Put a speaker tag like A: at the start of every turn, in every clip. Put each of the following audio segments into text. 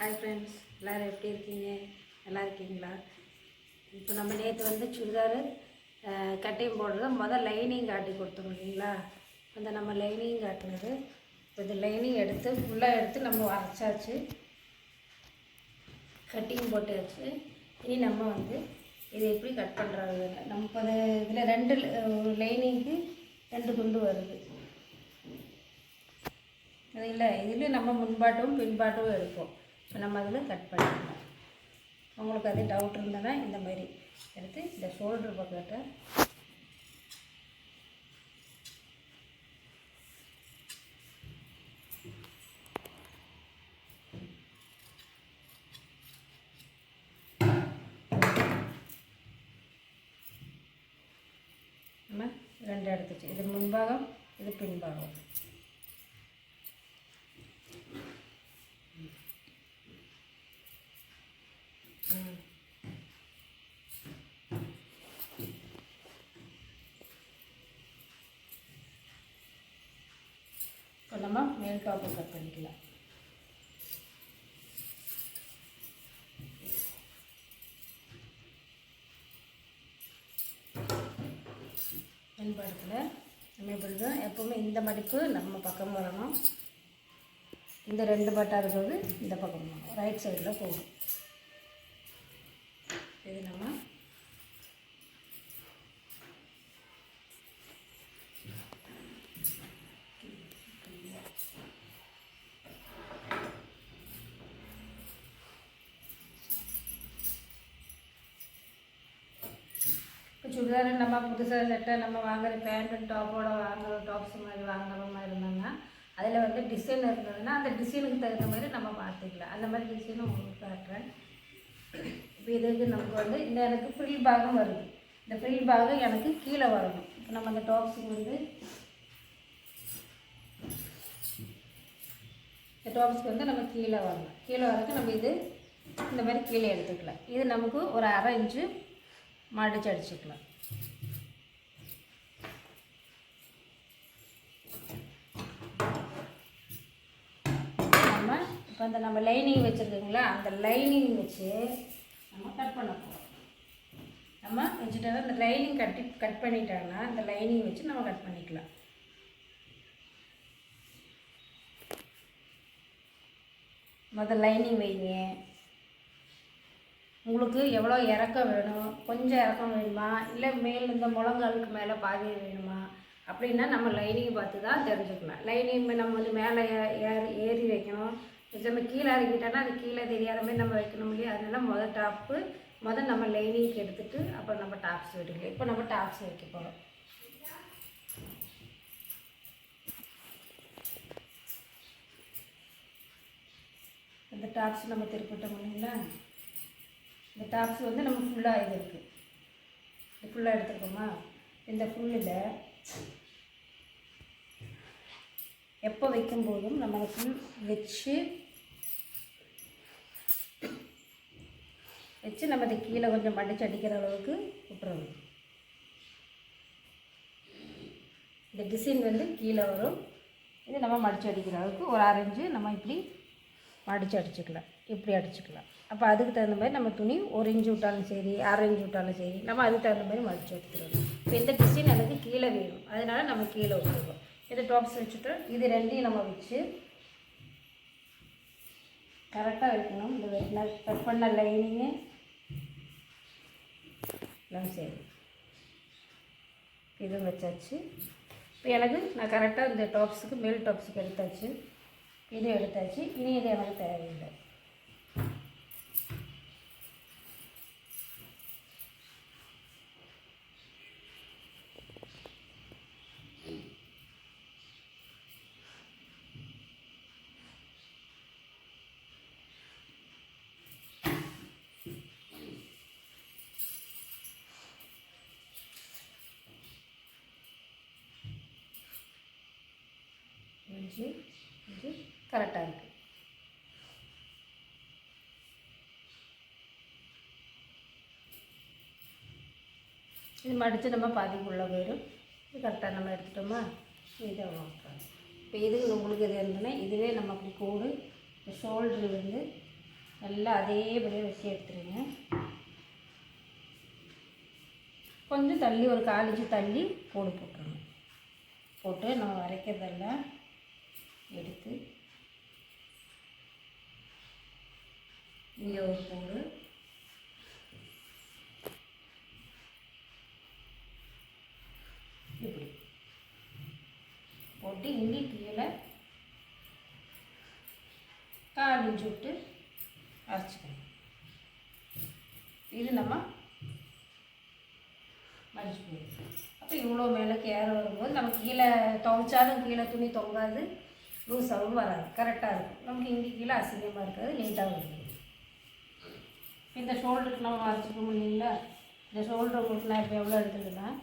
A: hi friends எல்லோரும் எப்படி இருக்கீங்க நல்லா இருக்கீங்களா இப்போ நம்ம நேற்று வந்து சுடிதார் கட்டையும் போடுறது முதல் லைனிங் காட்டி கொடுத்தோம் இல்லைங்களா அந்த நம்ம லைனிங் காட்டினது இப்போ இந்த லைனிங் எடுத்து ஃபுல்லாக எடுத்து நம்ம அரைச்சாச்சு கட்டிங் போட்டாச்சு இனி நம்ம வந்து இதை எப்படி கட் பண்ணுறது நமக்கு அது இதில் ரெண்டு ஒரு லைனிங்க்கு ரெண்டு துண்டு வருது அது இல்லை இதில் நம்ம முன்பாட்டும் பின்பாட்டும் எடுப்போம் இப்போ நம்ம அதில் கட் பண்ணிக்கலாம் உங்களுக்கு அது டவுட் இருந்ததுன்னா இந்த மாதிரி எடுத்து இந்த ஷோல்டர் பக்கத்தை நம்ம ரெண்டு எடுத்துச்சு இது முன்பாகம் இது பின்பாகம் நம்ம மேல்காப்பு கட் பண்ணிக்கலாம் மேல்பாடத்தில் நம்ம எப்படி எப்போவுமே இந்த மடிப்பு நம்ம பக்கம் வரணும் இந்த ரெண்டு பட்டா இருக்கிறது இந்த பக்கம் ரைட் சைடில் போகும் இது நம்ம சுடிதார் நம்ம புதுசாக சட்டை நம்ம வாங்குற பேண்ட்டு டாப்போட வாங்குற டாப்ஸ் மாதிரி வாங்குற மாதிரி இருந்தாங்கன்னா அதில் வந்து டிசைன் இருந்ததுன்னா அந்த டிசைனுக்கு தகுந்த மாதிரி நம்ம பார்த்துக்கலாம் அந்த மாதிரி டிசைனும் உங்களுக்கு காட்டுறேன் இப்போ இதுக்கு நமக்கு வந்து இந்த எனக்கு ஃப்ரீ பாகம் வருது இந்த ஃப்ரீ பாகம் எனக்கு கீழே வரணும் இப்போ நம்ம அந்த டாப்ஸுக்கு வந்து இந்த டாப்ஸுக்கு வந்து நம்ம கீழே வரணும் கீழே வரக்கு நம்ம இது இந்த மாதிரி கீழே எடுத்துக்கலாம் இது நமக்கு ஒரு அரை இன்ச்சு மடிச்சு அடிச்சுக்கலாம் இப்போ அந்த நம்ம லைனிங் வச்சுருக்கோங்களா அந்த லைனிங் வச்சு நம்ம கட் பண்ண போகிறோம் நம்ம வச்சுட்டாலும் அந்த லைனிங் கட்டி கட் பண்ணிட்டாங்கன்னா அந்த லைனிங் வச்சு நம்ம கட் பண்ணிக்கலாம் முதல் லைனிங் வைங்க உங்களுக்கு எவ்வளோ இறக்கம் வேணும் கொஞ்சம் இறக்கம் வேணுமா இல்லை மேல் இந்த முழங்காலுக்கு மேலே பாதி வேணுமா அப்படின்னா நம்ம லைனிங் பார்த்து தான் தெரிஞ்சுக்கலாம் லைனிங் நம்ம வந்து மேலே ஏறி வைக்கணும் நம்ம கீழே இறங்கிட்டோன்னா அது கீழே தெரியாத மாதிரி நம்ம வைக்கணும் இல்லையா அதனால மொதல் டாப்பு முதல் நம்ம லைனிங்க்கு எடுத்துகிட்டு அப்புறம் நம்ம டாப்ஸ் வைக்கலாம் இப்போ நம்ம டாப்ஸ் வைக்க போகிறோம் இந்த டாப்ஸ் நம்ம திருப்பிட்ட முடியுங்களா இந்த டாப்ஸ் வந்து நம்ம ஃபுல்லாக இது இருக்குது இது ஃபுல்லாக எடுத்துருக்கோமா இந்த ஃபுல்லில் எப்போ வைக்கும்போதும் நம்ம ஃபுல் வச்சு வச்சு நம்ம அதை கீழே கொஞ்சம் மடிச்சு அடிக்கிற அளவுக்கு விட்டுறணும் இந்த டிசைன் வந்து கீழே வரும் இது நம்ம மடித்து அடிக்கிற அளவுக்கு ஒரு ஆரஞ்சு நம்ம இப்படி மடித்து அடிச்சுக்கலாம் இப்படி அடிச்சுக்கலாம் அப்போ அதுக்கு தகுந்த மாதிரி நம்ம துணி ஒரு இன்ச்சு விட்டாலும் சரி ஆரஞ்சு விட்டாலும் சரி நம்ம அதுக்கு தகுந்த மாதிரி மடித்து எடுத்துக்கணும் இப்போ இந்த டிசைன் எனக்கு கீழே வேணும் அதனால் நம்ம கீழே விட்டுருக்கோம் இது டாப்ஸ் வச்சுட்டு இது ரெண்டையும் நம்ம வச்சு கரெக்டாக வைக்கணும் இந்த வெட்டின கட் பண்ண லைனிங்கு எல்லாம் சரி இதுவும் வச்சாச்சு இப்போ எனக்கு நான் கரெக்டாக இந்த டாப்ஸுக்கு மேல் டாப்ஸுக்கு எடுத்தாச்சு இது எடுத்தாச்சு இனி இது எனக்கு தேவையில்லை அஞ்சு அஞ்சு கரெக்டாக இருக்குது இது மடித்து நம்ம பாதிக்குள்ளே போயிடும் இது கரெக்டாக நம்ம எடுத்துட்டோமா இதை வாங்குறோம் இப்போ இது உங்களுக்கு எது இருந்ததுன்னா இதுவே நம்ம அப்படி கூடு இந்த ஷோல்டர் வந்து நல்லா அதேபடியே வச்சு எடுத்துருங்க கொஞ்சம் தள்ளி ஒரு காலேஜ் தள்ளி கூடு போட்டுருங்க போட்டு நம்ம வரைக்கிறதெல்லாம் எடுத்து இங்கே ஒரு பூண்டு இப்படி போட்டு இங்கே கீழே காலி சுட்டு அரைச்சிக்கணும் இது நம்ம மடிச்சு போயிடும் அப்போ இவ்வளோ மேலே கேர வரும்போது நம்ம கீழே துவைச்சாலும் கீழே துணி தொங்காது லூஸாகவும் வராது கரெக்டாக இருக்கும் நமக்கு இங்கே கீழே அசிங்கமாக இருக்காது நீட்டாகவும் இருக்குது இந்த ஷோல்டருக்கு நம்ம வரைச்சிக்க இல்லைங்களா இந்த ஷோல்டர் உங்களுக்கு நான் இப்போ எவ்வளோ எடுத்துக்கலாம்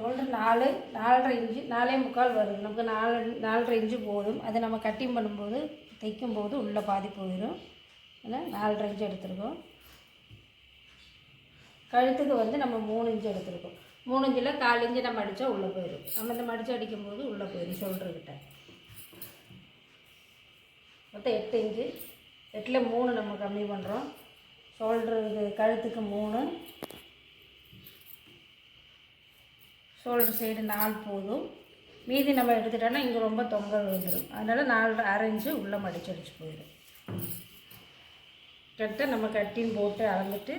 A: ஷோல்டர் நாலு நாலரை இன்ச்சு நாலே முக்கால் வரும் நமக்கு நாலு நாலரை இன்ச்சு போதும் அதை நம்ம கட்டிங் பண்ணும்போது தைக்கும்போது உள்ளே பாதி போயிடும் ஏன்னா நாலரை இன்ச்சு எடுத்துருக்கோம் கழுத்துக்கு வந்து நம்ம மூணு இன்ச்சு எடுத்துருக்கோம் மூணு இன்ச்சில் கால் இன்ச்சு நம்ம அடித்தா உள்ளே போயிடும் நம்ம இந்த மடித்து அடிக்கும் போது உள்ளே போயிடும் ஷோல்டர்கிட்ட மொத்தம் எட்டு இன்ச்சு எட்டில் மூணு நம்ம கம்மி பண்ணுறோம் ஷோல்டருக்கு கழுத்துக்கு மூணு ஷோல்டர் சைடு நாலு போதும் மீதி நம்ம எடுத்துட்டோன்னா இங்கே ரொம்ப தொங்கல் விழுந்துடும் அதனால் நாலு அரைஞ்சு உள்ளே மடிச்சு அடிச்சு போயிடும் கரெக்டாக நம்ம கட்டின்னு போட்டு அளந்துட்டு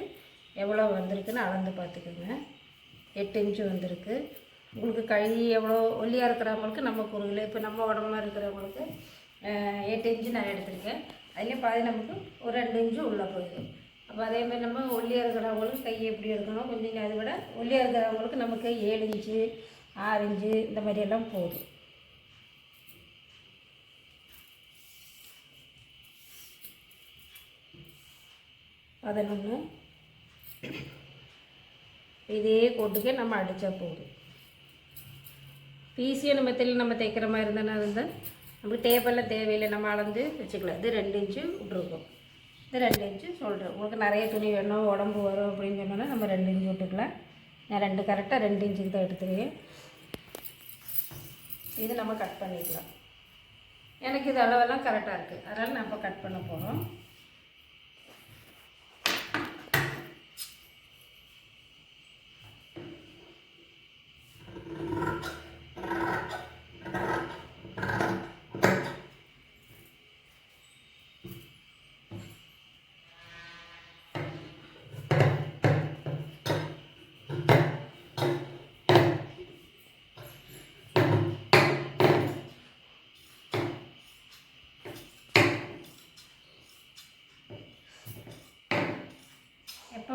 A: எவ்வளோ வந்திருக்குன்னு அளந்து பார்த்துக்கோங்க எட்டு இன்ச்சு வந்திருக்கு உங்களுக்கு கை எவ்வளோ ஒல்லியாக இருக்கிறவங்களுக்கு நம்ம குறுகில் இப்போ நம்ம உடம்புல இருக்கிறவங்களுக்கு எட்டு இன்ச்சு நான் எடுத்திருக்கேன் அதுலேயும் பாதி நமக்கு ஒரு ரெண்டு இன்ச்சு உள்ளே போயிடும் அப்போ அதே மாதிரி நம்ம ஒல்லியாக இருக்கிறவங்களுக்கு கை எப்படி இருக்கணும் கொஞ்சம் அதை விட ஒல்லியாக இருக்கிறவங்களுக்கு நமக்கு ஏழு இன்ச்சு ஆறு இன்ச்சு இந்த மாதிரியெல்லாம் போதும் பதினொன்று இதே கோட்டுக்கே நம்ம அடித்தா போதும் நம்ம மெத்தடில் நம்ம தைக்கிற மாதிரி இருந்தனா இருந்தால் நமக்கு டேப்பெல்லாம் தேவையில்லை நம்ம அளந்து வச்சுக்கலாம் இது ரெண்டு இன்ச்சு விட்ருக்கோம் இது ரெண்டு இன்ச்சு சொல்கிறேன் உங்களுக்கு நிறைய துணி வேணும் உடம்பு வரும் அப்படின்னு சொன்னோன்னா நம்ம ரெண்டு இன்ச்சு விட்டுக்கலாம் நான் ரெண்டு கரெக்டாக ரெண்டு இன்ச்சுக்கு தான் எடுத்துருவேன் இது நம்ம கட் பண்ணிக்கலாம் எனக்கு இது அளவெல்லாம் கரெக்டாக இருக்குது அதனால் நம்ம கட் பண்ண போகிறோம்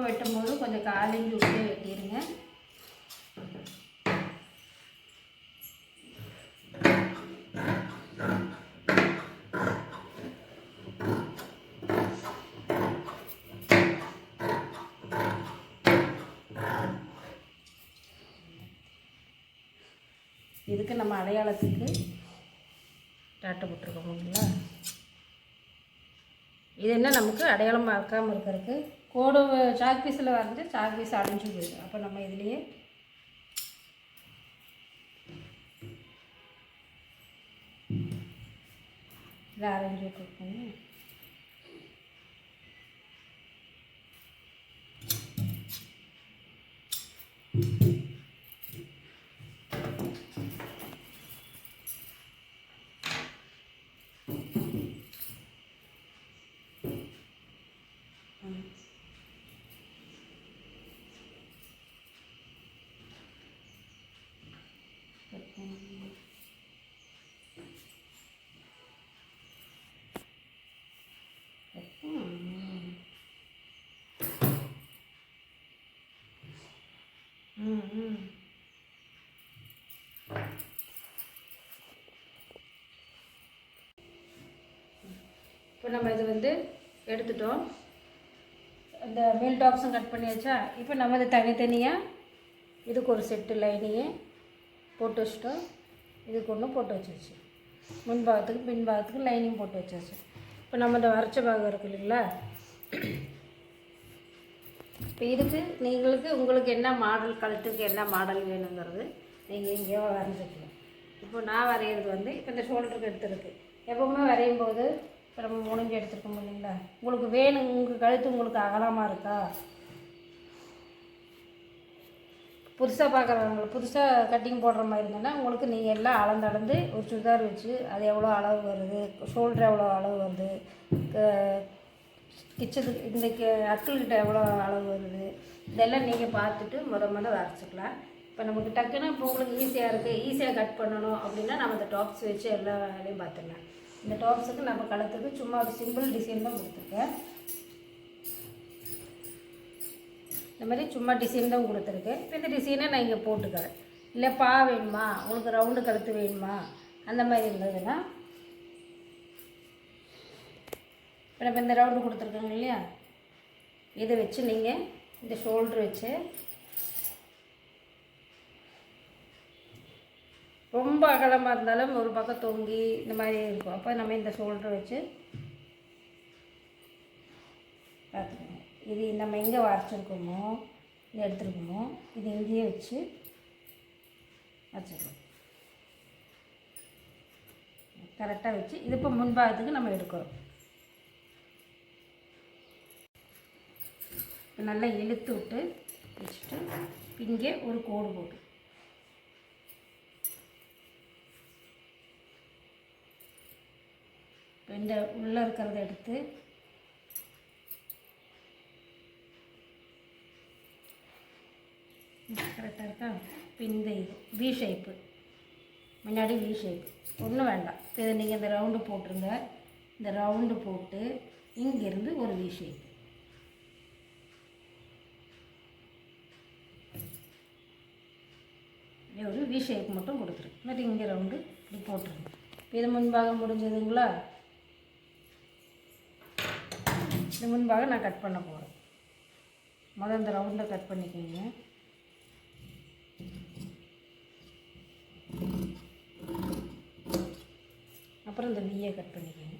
A: வெட்டும் வெட்டும்போது கொஞ்சம் காலிங்கி விட்டு வெட்டிடுங்க இதுக்கு நம்ம அடையாளத்துக்கு டாட்டை போட்டிருக்கோம் இல்லைங்களா இது என்ன நமக்கு அடையாளம் மறக்காமல் இருக்கிறதுக்கு கோடு சாக் பீஸில் வந்து சாக் பீஸ் அடைஞ்சு போயிடும் அப்போ நம்ம இதுலேயே இதை அரைஞ்சி கொடுப்போம் இப்போ நம்ம இது வந்து எடுத்துட்டோம் அந்த மீல் டாப்ஸும் கட் பண்ணியாச்சா இப்போ நம்ம இதை தனித்தனியாக இதுக்கு ஒரு செட்டு லைனிங்கே போட்டு வச்சிட்டோம் இதுக்கு ஒன்று போட்டு வச்சிருச்சு முன்பாகத்துக்கு பின்பாகத்துக்கு லைனிங் போட்டு வச்சாச்சு இப்போ நம்ம இந்த வரைச்ச பாகம் இருக்கு இல்லைங்களா இப்போ இதுக்கு நீங்களுக்கு உங்களுக்கு என்ன மாடல் கழுத்துக்கு என்ன மாடல் வேணுங்கிறது நீங்கள் எங்கேயோ வரைஞ்சிக்கலாம் இப்போ நான் வரைகிறது வந்து இப்போ இந்த ஷோல்டருக்கு எடுத்துருக்கு எப்பவுமே வரையும் போது இப்போ நம்ம முடிஞ்சு எடுத்துருக்கோம் இல்லைங்களா உங்களுக்கு வேணும் உங்கள் கழுத்து உங்களுக்கு அகலமாக இருக்கா புதுசாக பார்க்குறவங்க புதுசாக கட்டிங் போடுற மாதிரி இருந்ததுன்னா உங்களுக்கு நீங்கள் எல்லாம் அளந்து அளந்து ஒரு சுடிதார் வச்சு அது எவ்வளோ அளவு வருது ஷோல்டர் எவ்வளோ அளவு வருது கிச்சனுக்கு இந்த அக்கல்கிட்ட எவ்வளோ அளவு வருது இதெல்லாம் நீங்கள் பார்த்துட்டு முத முத வரைச்சிக்கலாம் இப்போ நமக்கு டக்குன்னு இப்போ உங்களுக்கு ஈஸியாக இருக்குது ஈஸியாக கட் பண்ணணும் அப்படின்னா நம்ம இந்த டாப்ஸ் வச்சு எல்லா வேலையும் பார்த்துடலாம் இந்த டாப்ஸுக்கு நம்ம கழுத்துக்கு சும்மா ஒரு சிம்பிள் டிசைன் தான் கொடுத்துருக்கேன் இந்த மாதிரி சும்மா டிசைன் தான் கொடுத்துருக்கேன் இப்போ இந்த டிசைனை நான் இங்கே போட்டுக்கிறேன் இல்லை பா வேணுமா உங்களுக்கு ரவுண்டு கழுத்து வேணுமா அந்த மாதிரி இருந்ததுன்னா இப்போ நம்ம இந்த ரவுண்டு கொடுத்துருக்கோங்க இல்லையா இதை வச்சு நீங்கள் இந்த ஷோல்ட்ரு வச்சு ரொம்ப அகலமாக இருந்தாலும் ஒரு பக்கம் தொங்கி இந்த மாதிரி இருக்கும் அப்போ நம்ம இந்த ஷோல்ட்ரு வச்சு இது நம்ம எங்கே வரைச்சிருக்கோமோ இதை எடுத்துருக்கோமோ இது இங்கேயே வச்சு வச்சுருக்கோம் கரெக்டாக வச்சு இது இப்போ முன்பாகத்துக்கு நம்ம எடுக்கிறோம் நல்லா இழுத்து விட்டு வச்சுட்டு இங்கே ஒரு கோடு போட்டு இந்த உள்ளே இருக்கிறத எடுத்து கரெக்டாக இருக்கா பிந்து இந்த இது வி ஷேப்பு முன்னாடி வி ஷேப் ஒன்றும் வேண்டாம் இப்போ நீங்கள் இந்த ரவுண்டு போட்டுருங்க இந்த ரவுண்டு போட்டு இங்கேருந்து ஒரு வி ஷேப் இப்படி ஒரு வி ஷேப் மட்டும் கொடுத்துருங்க എന്നിട്ട് இங்கே ரவுண்டு இப்படி போட்டுருங்க இது முன்பாக முடிஞ்சதுங்களா இது முன்பாக நான் கட் பண்ண போகிறேன் முதல் இந்த ரவுண்டை கட் பண்ணிக்கோங்க அப்புறம் இந்த வியை கட் பண்ணிக்கோங்க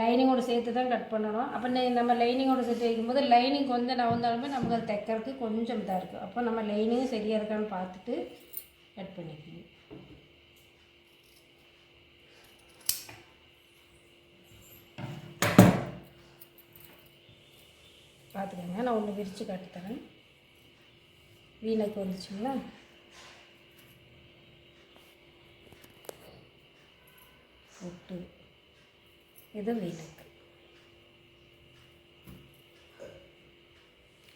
A: லைனிங்கோடு சேர்த்து தான் கட் பண்ணணும் அப்போ நம்ம லைனிங்கோட சேர்த்து வைக்கும்போது லைனிங் கொஞ்சம் வந்தாலுமே நமக்கு அது தைக்கிறதுக்கு கொஞ்சம் இதாக இருக்கும் அப்போ நம்ம லைனிங்கும் சரியாக இருக்கான்னு பார்த்துட்டு கட் பண்ணிக்கணும் பார்த்துக்கோங்க நான் ஒன்று விரித்து காட்டுத்தரேன் வீணக்கு வந்துச்சுங்களா ஒட்டு இது வீணக்கு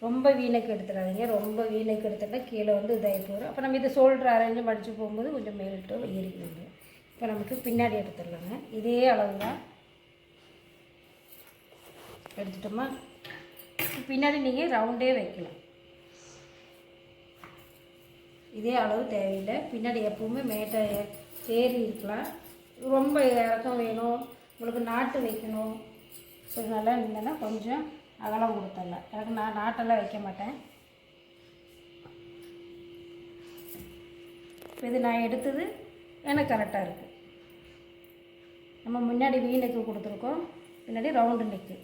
A: ரொம்ப வீணைக்கு எடுத்துடாதீங்க ரொம்ப வீணைக்கு எடுத்துட்டா கீழே வந்து இதாகி போயிடும் அப்போ நம்ம இதை சோல்டர் அரேஞ்சும் மடித்து போகும்போது கொஞ்சம் மேலிட்டு ஏறி இப்போ நமக்கு பின்னாடி எடுத்துடலாங்க இதே அளவு தான் எடுத்துட்டோமா பின்னாடி நீங்கள் ரவுண்டே வைக்கலாம் இதே அளவு தேவையில்லை பின்னாடி எப்போவுமே மேட்டை ஏறி இருக்கலாம் ரொம்ப இறக்கம் வேணும் உங்களுக்கு நாட்டு வைக்கணும் சூழ்நிலை இருந்ததுன்னா கொஞ்சம் அகலம் கொடுத்துடல எனக்கு நான் நாட்டெல்லாம் வைக்க மாட்டேன் இது நான் எடுத்தது எனக்கு கரெக்டாக இருக்குது நம்ம முன்னாடி வீ நெக்கு கொடுத்துருக்கோம் பின்னாடி ரவுண்டு நெக்கு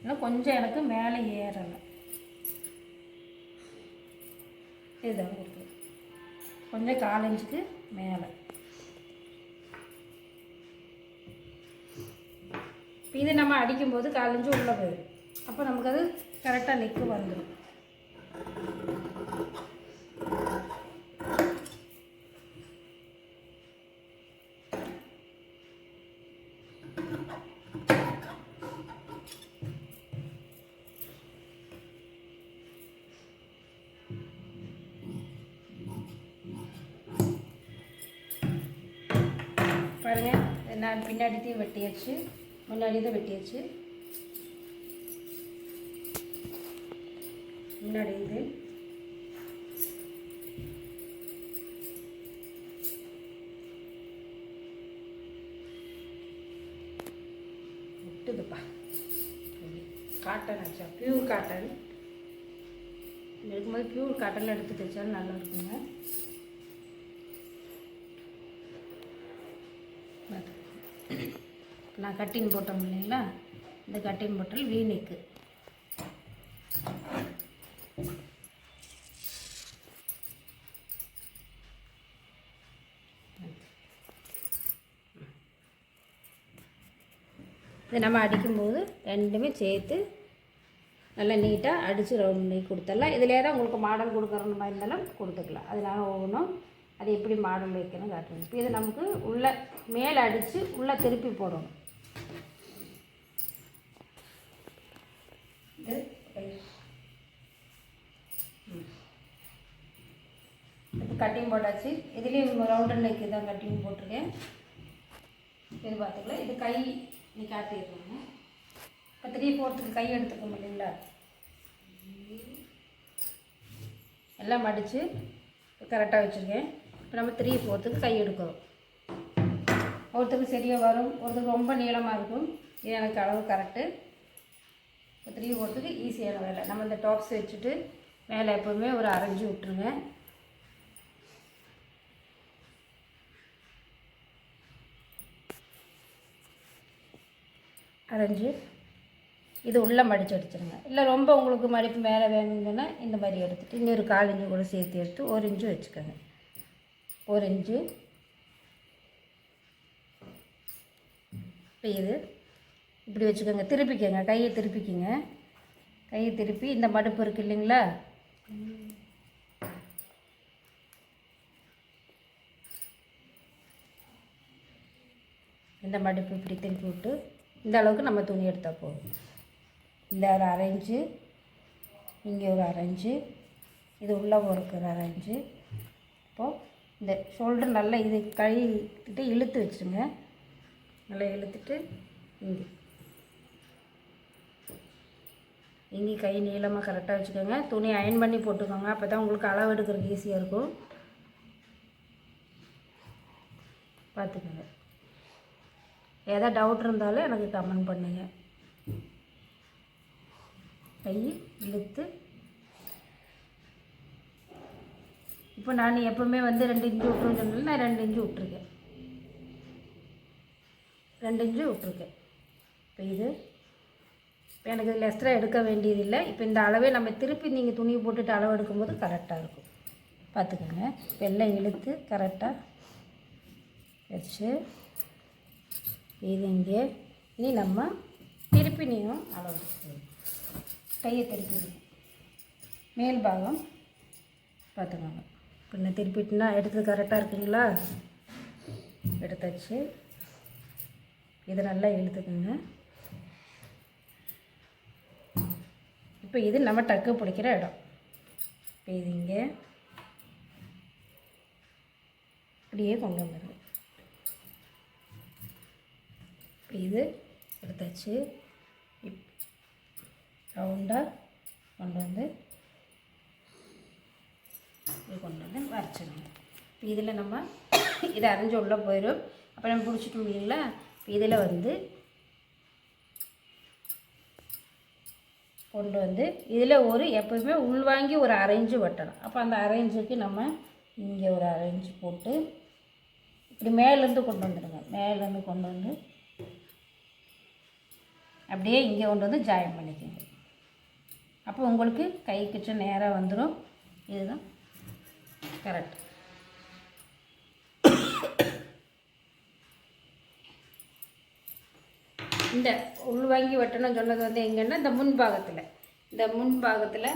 A: இன்னும் கொஞ்சம் எனக்கு மேலே ஏறலை இதுதான் கொடுத்துருக்கோம் கொஞ்சம் காலஞ்சுக்கு மேலே இது நம்ம அடிக்கும்போது காலஞ்சு உள்ளே போயிடும் அப்போ நமக்கு அது கரெக்டாக நெக்கு வந்துடும் பாருங்க நான் பின்னாடி தீ வெட்டியாச்சு முன்னாடி தான் வெட்டியாச்சு முன்னாடி இது விட்டுதுப்பா காட்டன் ஆச்சா பியூர் காட்டன் இருக்கும்போது பியூர் காட்டன் எடுத்து தைச்சாலும் நல்லா இருக்குங்க நான் கட்டிங் போட்டோம் இல்லைங்களா இந்த கட்டிங் போட்டல் வீணிக்கு இது நம்ம அடிக்கும்போது ரெண்டுமே சேர்த்து நல்லா நீட்டாக அடித்து ரவுண்ட் பண்ணி கொடுத்துடலாம் இதில் தான் உங்களுக்கு மாடல் கொடுக்குற மாதிரி இருந்தாலும் கொடுத்துக்கலாம் அதனால் ஒவ்வொன்றும் அது எப்படி மாடல் வைக்கணும் காட்டணும் இப்போ இது நமக்கு உள்ளே மேலே அடித்து உள்ளே திருப்பி போடணும் கட்டிங் போட்டாச்சு இதுலேயும் ரவுண்டர் நெக்கு தான் கட்டிங் போட்டிருக்கேன் இது பார்த்துக்கலாம் இது கை நீ காட்டிடுறோங்க இப்போ த்ரீ ஃபோர்த்துக்கு கை எடுத்துக்க முடியுங்களா எல்லாம் மடித்து கரெக்டாக வச்சுருக்கேன் இப்போ நம்ம த்ரீ ஃபோர்த்துக்கு கை எடுக்கிறோம் ஒருத்தருக்கு சரியாக வரும் ஒருத்தருக்கு ரொம்ப நீளமாக இருக்கும் எனக்கு அளவு கரெக்டு இப்போ த்ரீ ஃபோர்த்துக்கு ஈஸியான வேலை நம்ம இந்த டாப்ஸ் வச்சுட்டு மேலே எப்போவுமே ஒரு அரைஞ்சி விட்ருங்க அரைஞ்சி இது உள்ளே மடித்து எடுத்துருங்க இல்லை ரொம்ப உங்களுக்கு மடிப்பு மேலே வேணுங்கன்னா இந்த மாதிரி எடுத்துகிட்டு இன்னொரு கால் இஞ்சி கூட சேர்த்து எடுத்து ஒரு இஞ்சு வச்சுக்கோங்க ஒரு இஞ்சு இப்போ இது இப்படி வச்சுக்கோங்க திருப்பிக்கோங்க கையை திருப்பிக்கிங்க கையை திருப்பி இந்த மடுப்பு இருக்குது இல்லைங்களா இந்த மடுப்பு இப்படி திருப்பி விட்டு இந்த அளவுக்கு நம்ம துணி எடுத்தால் போதும் இந்த ஒரு அரைஞ்சு இங்கே ஒரு அரைஞ்சு இது உள்ளே இருக்கிற அரைஞ்சு இப்போது இந்த ஷோல்டர் நல்லா இது கழுவிட்டு இழுத்து வச்சுருங்க நல்லா இழுத்துட்டு இங்கே இங்கே கை நீளமாக கரெக்டாக வச்சுக்கோங்க துணி அயன் பண்ணி போட்டுக்கோங்க அப்போ தான் உங்களுக்கு அளவு எடுக்கிறதுக்கு ஈஸியாக இருக்கும் பார்த்துக்கோங்க எதாவது டவுட் இருந்தாலும் எனக்கு கமெண்ட் பண்ணுங்கள் கை இழுத்து இப்போ நான் எப்போவுமே வந்து ரெண்டு இன்ச்சு விட்டுருன்னு நான் ரெண்டு இன்ச்சு விட்ருக்கேன் ரெண்டு இன்ச்சு விட்ருக்கேன் இப்போ இது இப்போ எனக்கு இதில் எக்ஸ்ட்ரா எடுக்க வேண்டியதில்லை இப்போ இந்த அளவே நம்ம திருப்பி நீங்கள் துணி போட்டுட்டு அளவு எடுக்கும்போது கரெக்டாக இருக்கும் பார்த்துக்கோங்க வெள்ளை இழுத்து கரெக்டாக வச்சு இது ఇంకే నీలమ్మ நம்ம నేను அளவு கையை திருப்பி மேல் பாகம் பார்த்துக்கோங்க பின்ன திருப்பிட்டுனா எடுத்து கரெக்டாக இருக்குங்களா எடுத்தாச்சு இதை நல்லா இழுத்துக்குங்க இப்போ இது நம்ம டக்கு பிடிக்கிற இடம் இப்போ இது இங்கே இப்படியே கொண்டு வந்துடும் இது எடுத்தாச்சு இப் ரவுண்டாக கொண்டு வந்து இது கொண்டு வந்து வரைச்சிடணும் இப்போ இதில் நம்ம இதை அரைஞ்சி உள்ளே போயிடும் அப்போ நம்ம பிடிச்சிட்டோம் இப்போ இதில் வந்து கொண்டு வந்து இதில் ஒரு எப்போயுமே உள்வாங்கி ஒரு அரைஞ்சு வெட்டணும் அப்போ அந்த அரைஞ்சுக்கு நம்ம இங்கே ஒரு அரைஞ்சு போட்டு இப்படி மேலேருந்து கொண்டு வந்துடுங்க மேலேருந்து கொண்டு வந்து அப்படியே இங்கே கொண்டு வந்து ஜாயின் பண்ணிக்கோங்க அப்போ உங்களுக்கு கை கிட்ட நேராக வந்துடும் இதுதான் கரெக்ட் இந்த உள்வாங்கி வெட்டணும் சொன்னது வந்து எங்கன்னா இந்த முன்பாகத்தில் இந்த முன்பாகத்தில்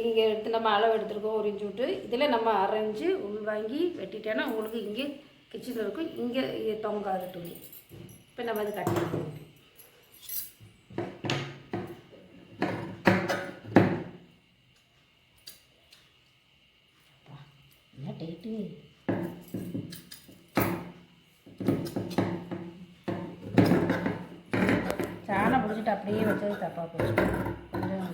A: இங்கே எடுத்து நம்ம அளவு எடுத்துருக்கோம் ஒரு இன்ச்சு விட்டு இதில் நம்ம அரைஞ்சி உள்வாங்கி வெட்டிட்டேன்னா உங்களுக்கு இங்கே கிச்சனில் இருக்கும் இங்கே தொங்காது துணி இப்போ நம்ம அது கட்டி போட்டு அப்படியே வச்சது தப்பாக போச்சு கொஞ்சம்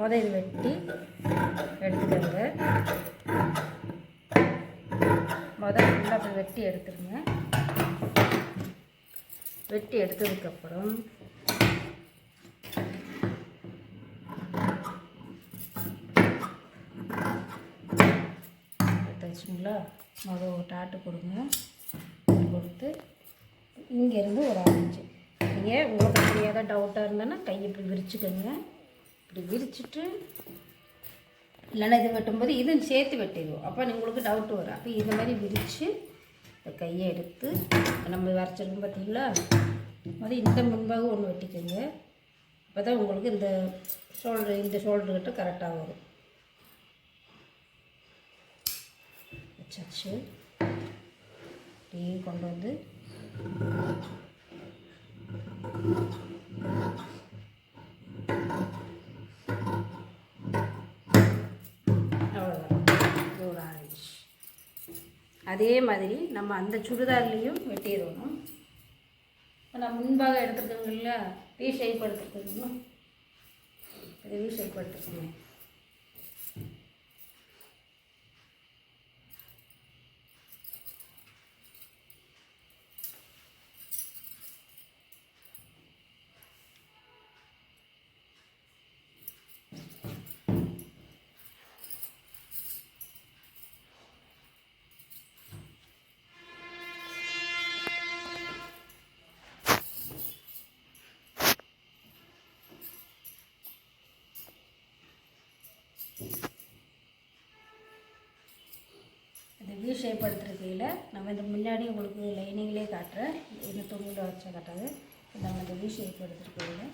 A: முதல் வெட்டி எடுத்துக்கோங்க முதல் நல்லா அப்படி வெட்டி எடுத்துருங்க வெட்டி எடுத்ததுக்கப்புறம் எடுத்தாச்சுங்களா முதல் ஒரு டாட்டு கொடுங்க இங்கேருந்து ஒரு ஆரஞ்சு நீங்கள் உங்களுக்கு தெரியாத டவுட்டாக இருந்தேன்னா கையை இப்படி விரிச்சுக்கோங்க இப்படி விரிச்சிட்டு இல்லைன்னா இது வெட்டும்போது இது சேர்த்து வெட்டிடுவோம் அப்போ உங்களுக்கு டவுட் வரும் அப்போ இது மாதிரி விரித்து இந்த கையை எடுத்து நம்ம வரைச்சிருக்கோம் பார்த்தீங்களா அது இந்த முன்பாக ஒன்று வெட்டிக்கோங்க அப்போ தான் உங்களுக்கு இந்த ஷோல்டர் இந்த கிட்ட கரெக்டாக வரும் வச்சாச்சு அப்படியே கொண்டு வந்து அதே மாதிரி நம்ம அந்த சுடிதார்லேயும் வெட்டிடணும் இப்போ நம்ம முன்பாக எடுத்துருக்கோங்க இல்லை வி ஷேப் எடுத்துருக்கோம் வி ஷேப் இந்த வி ஷேப் எடுத்துருக்கையில் நம்ம இந்த முன்னாடி உங்களுக்கு லைனிங்லேயே காட்டுறேன் இந்த துணியில் வச்ச காட்டாது நம்ம இந்த வி ஷேப் எடுத்துருக்கையில்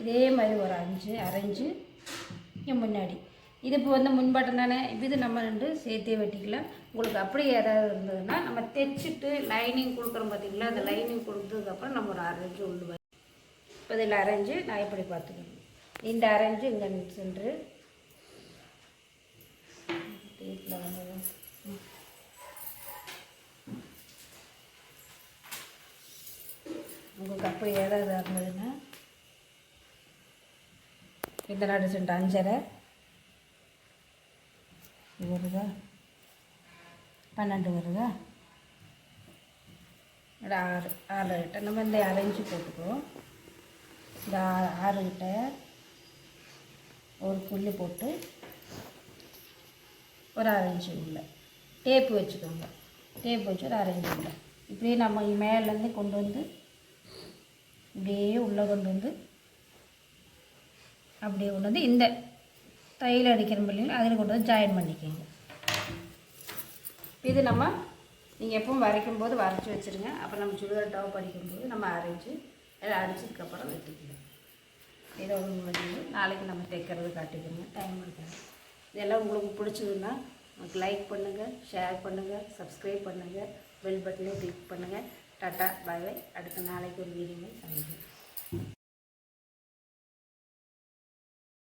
A: இதே மாதிரி ஒரு அஞ்சு அரைஞ்சு முன்னாடி இது இப்போ வந்து முன்பட்டம் தானே இது நம்ம ரெண்டு சேர்த்தே வெட்டிக்கலாம் உங்களுக்கு அப்படி ஏதாவது இருந்ததுன்னா நம்ம தைச்சிட்டு லைனிங் கொடுக்குறோம் பார்த்திங்களா அந்த லைனிங் கொடுத்ததுக்கப்புறம் நம்ம ஒரு அரைஞ்சு உள்ளுவோம் இப்போ இதில் அரைஞ்சு நான் எப்படி பார்த்துக்கணும் இந்த அரைஞ்சு இங்கே சென்று வீட்டில் வந்து உங்களுக்கு அப்போ ஏதாவது இருந்ததுன்னா இதெல்லாம் அடிச்சுட்டு அஞ்சரை வருதா பன்னெண்டு வருதா ஒரு ஆறு ஆறு கிட்டே நம்ம இந்த அரைஞ்சி போட்டுக்குவோம் இந்த ஆறு கிட்ட ஒரு புள்ளி போட்டு ஒரு அரைஞ்சி உள்ள டேப்பு வச்சுக்கோங்க டேப் வச்சு ஒரு அரைஞ்சி உள்ள இப்படியே நம்ம மேலேருந்து கொண்டு வந்து இப்படியே உள்ளே கொண்டு வந்து அப்படியே கொண்டு வந்து இந்த தையில் அடிக்கிற இல்லைங்களா அதில் கொண்டு வந்து ஜாயின் பண்ணிக்கோங்க இது நம்ம நீங்கள் எப்பவும் வரைக்கும் போது வரைச்சி வச்சுருங்க அப்போ நம்ம சுடுகாடு டாப் அடிக்கும்போது நம்ம அரைஞ்சி எல்லாம் அரைச்சதுக்கப்புறம் வெட்டிக்கலாம் இதை ஒன்று நாளைக்கு நம்ம தைக்கிறது காட்டிக்கணும் டைம் இருக்கணும் இதெல்லாம் உங்களுக்கு பிடிச்சதுன்னா உங்களுக்கு லைக் பண்ணுங்கள் ஷேர் பண்ணுங்கள் சப்ஸ்கிரைப் பண்ணுங்கள் பெல் பட்டனையும் கிளிக் பண்ணுங்கள் டாட்டா பாய் பாய் அடுத்த நாளைக்கு ஒரு வீடியோ சந்திக்கிறேன்